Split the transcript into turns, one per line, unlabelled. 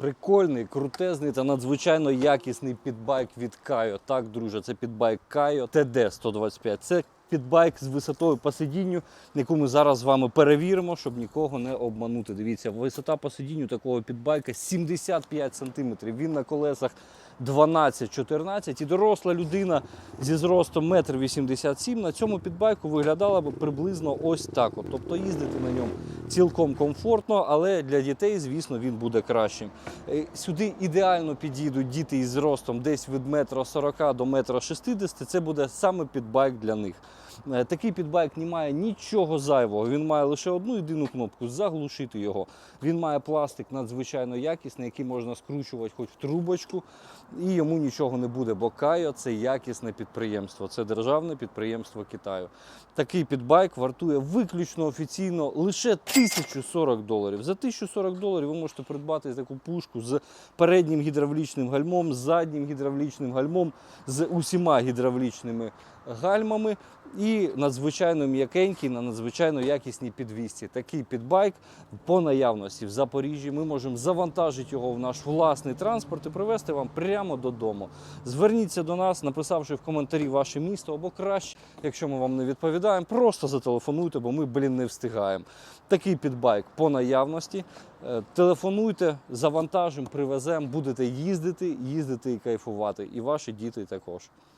Прикольний, крутезний та надзвичайно якісний підбайк від Кайо. Так, друже, це підбайк Кайо ТД-125. Це підбайк з висотою по сидінню, яку ми зараз з вами перевіримо, щоб нікого не обманути. Дивіться, висота по сидінню такого підбайка 75 см. Він на колесах 12-14 і доросла людина зі зростом 1,87 м на цьому підбайку виглядала б приблизно ось так. От. Тобто їздити на ньому цілком комфортно, але для дітей, звісно, він буде кращим. Е, Сюди ідеально підійдуть діти із зростом десь від 1,40 до 1,60 м. Це буде саме підбайк для них. Е, Такий підбайк не має нічого зайвого. Він має лише одну єдину кнопку заглушити його. Він має пластик надзвичайно якісний, який можна скручувати хоч в трубочку, і йому нічого не буде. Бо Кайо це якісне підприємство, це державне підприємство Китаю. Такий підбайк вартує виключно офіційно лише 1040 доларів. За 1040 доларів ви можете придбати таку пушку з переднім гідравлічним гальмом, з заднім гідравлічним гальмом, з усіма гідравлічними гальмами і надзвичайно м'якенький на надзвичайно якісній підвісці. Такий підбайк по наявності в Запоріжжі. Ми можемо завантажити його в наш власний транспорт і привезти вам прямо додому. Зверніться до нас, написавши в коментарі ваше місто або краще, якщо ми вам не відповідаємо, просто зателефонуйте, бо ми, блін, не встигаємо. Такий підбайк по наявності. Е, Телефонуйте, завантажимо, привеземо, будете їздити, їздити і кайфувати. І ваші діти також.